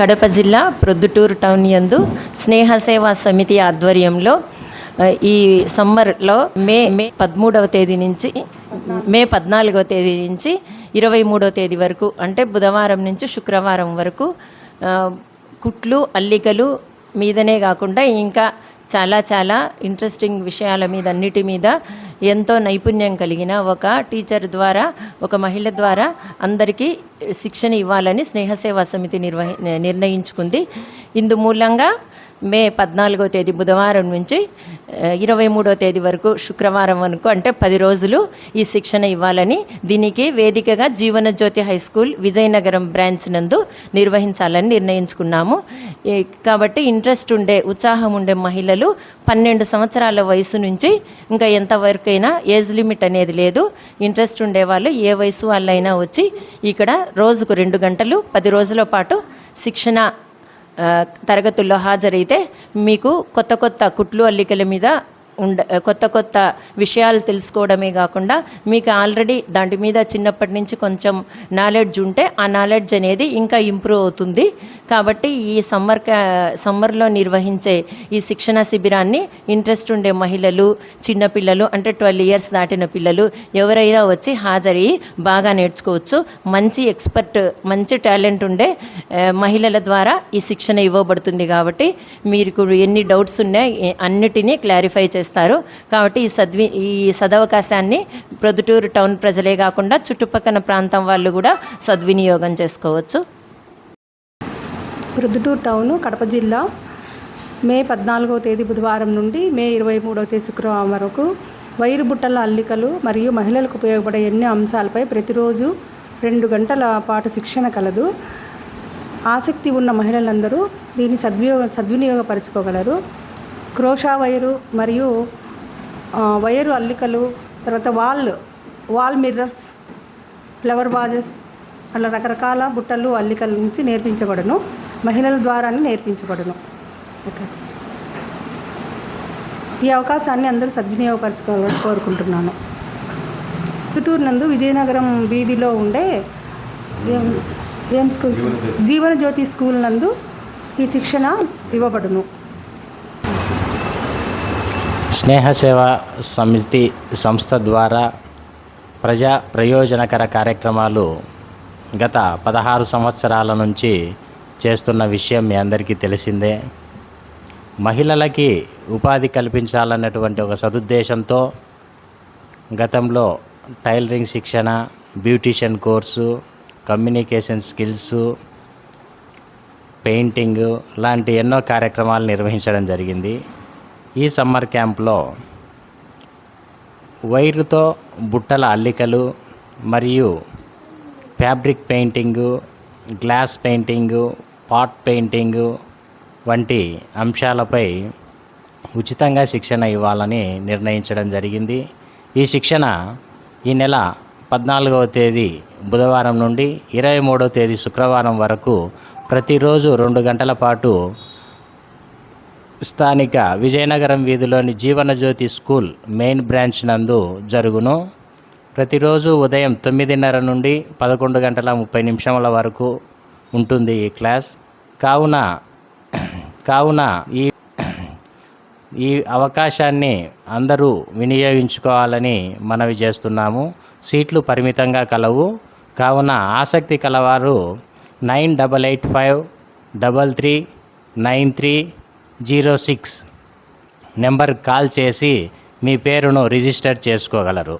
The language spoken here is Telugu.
కడప జిల్లా ప్రొద్దుటూరు టౌన్ యందు స్నేహ సేవా సమితి ఆధ్వర్యంలో ఈ సమ్మర్లో మే మే పదమూడవ తేదీ నుంచి మే పద్నాలుగవ తేదీ నుంచి ఇరవై మూడవ తేదీ వరకు అంటే బుధవారం నుంచి శుక్రవారం వరకు కుట్లు అల్లికలు మీదనే కాకుండా ఇంకా చాలా చాలా ఇంట్రెస్టింగ్ విషయాల మీద అన్నిటి మీద ఎంతో నైపుణ్యం కలిగిన ఒక టీచర్ ద్వారా ఒక మహిళ ద్వారా అందరికీ శిక్షణ ఇవ్వాలని స్నేహ సేవా సమితి నిర్వహి నిర్ణయించుకుంది. ఇందు మూలంగా మే పద్నాలుగో తేదీ బుధవారం నుంచి ఇరవై మూడో తేదీ వరకు శుక్రవారం వరకు అంటే పది రోజులు ఈ శిక్షణ ఇవ్వాలని దీనికి వేదికగా Jeevanjyothi high school Vizianagaram branch నందు నిర్వహించాలని నిర్ణయించుకున్నాము. కాబట్టి ఇంట్రెస్ట్ ఉండే ఉత్సాహం ఉండే మహిళలు పన్నెండు సంవత్సరాల వయసు నుంచి ఇంకా ఎంతవరకైనా ఏజ్ లిమిట్ అనేది లేదు. ఇంట్రెస్ట్ ఉండే వాళ్ళు ఏ వయసు వాళ్ళైనా వచ్చి ఇక్కడ రోజుకు రెండు గంటలు పది రోజుల పాటు శిక్షణ తరగతుల్లో హాజరైతే మీకు కొత్త కొత్త కుట్లు అల్లికల మీద ఉండ కొత్త కొత్త విషయాలు తెలుసుకోవడమే కాకుండా మీకు ఆల్రెడీ దాని మీద చిన్నప్పటి నుంచి కొంచెం నాలెడ్జ్ ఉంటే ఆ నాలెడ్జ్ అనేది ఇంకా ఇంప్రూవ్ అవుతుంది. కాబట్టి ఈ సమ్మర్ సమ్మర్లో నిర్వహించే ఈ శిక్షణ శిబిరాన్ని ఇంట్రెస్ట్ ఉండే మహిళలు చిన్నపిల్లలు అంటే ట్వెల్వ్ ఇయర్స్ దాటిన పిల్లలు ఎవరైనా వచ్చి హాజరయ్యి బాగా నేర్చుకోవచ్చు. మంచి ఎక్స్పర్ట్ మంచి టాలెంట్ ఉండే మహిళల ద్వారా ఈ శిక్షణ ఇవ్వబడుతుంది కాబట్టి మీకు ఎన్ని డౌట్స్ ఉన్నాయి అన్నిటినీ క్లారిఫై చేస్తారు. కాబట్టి ఈ సద్వి ఈ సదవకాశాన్ని ప్రొద్దుటూరు టౌన్ ప్రజలే కాకుండా చుట్టుపక్కల ప్రాంతం వాళ్ళు కూడా సద్వినియోగం చేసుకోవచ్చు. ప్రొద్దుటూరు టౌను కడప జిల్లా. మే పద్నాలుగవ తేదీ బుధవారం నుండి మే ఇరవై మూడవ తేదీ శుక్రవారం వరకు వైరు బుట్టల అల్లికలు మరియు మహిళలకు ఉపయోగపడే ఎన్నో అంశాలపై ప్రతిరోజు రెండు గంటల పాటు శిక్షణ కలదు. ఆసక్తి ఉన్న మహిళలందరూ దీన్ని సద్వినియోగ సద్వినియోగపరచుకోగలరు. క్రోషా వైరు మరియు వైరు అల్లికలు తర్వాత wall wall mirrors flower vases అలా రకరకాల బుట్టలు అల్లికల నుంచి నేర్పించబడును. మహిళల ద్వారానే నేర్పించబడును. Okay sir. ఈ అవకాశాన్ని అందరూ సద్వినియోగపరచుకోవాలని కోరుకుంటున్నాను. చిత్తూరు నందు విజయనగరం వీధిలో ఉండే ఏం స్కూల్? జీవనజ్యోతి స్కూల్ నందు ఈ శిక్షణ ఇవ్వబడును. స్నేహ సేవ సమితి సంస్థ ద్వారా ప్రజా ప్రయోజనకర కార్యక్రమాలు గత పదహారు సంవత్సరాల నుంచి చేస్తున్న విషయం మీ అందరికీ తెలిసిందే. మహిళలకి ఉపాధి కల్పించాలన్నటువంటి ఒక సదుద్దేశంతో గతంలో టైలరింగ్ శిక్షణ beautician course communication skills painting లాంటి ఎన్నో కార్యక్రమాలు నిర్వహించడం జరిగింది. ఈ సమ్మర్ క్యాంప్లో వైరుతో బుట్టల అల్లికలు మరియు fabric painting glass painting pot painting వంటి అంశాలపై ఉచితంగా శిక్షణ ఇవ్వాలని నిర్ణయించడం జరిగింది. ఈ శిక్షణ ఈ నెల పద్నాలుగవ తేదీ బుధవారం నుండి ఇరవై మూడవ తేదీ శుక్రవారం వరకు ప్రతిరోజు రెండు గంటల పాటు స్థానిక విజయనగరం వీధిలోని జీవనజ్యోతి స్కూల్ మెయిన్ బ్రాంచ్ నందు జరుగును. ప్రతిరోజు ఉదయం తొమ్మిదిన్నర నుండి పదకొండు గంటల ముప్పై నిమిషముల వరకు ఉంటుంది ఈ క్లాస్. కావున కావున ఈ ఈ అవకాశాన్ని అందరూ వినియోగించుకోవాలని మనవి చేస్తున్నాము. సీట్లు పరిమితంగా కలవు. కావున ఆసక్తి కలవారు nine double eight five double three nine three zero six number call చేసి మీ పేరును రిజిస్టర్ చేసుకోగలరు.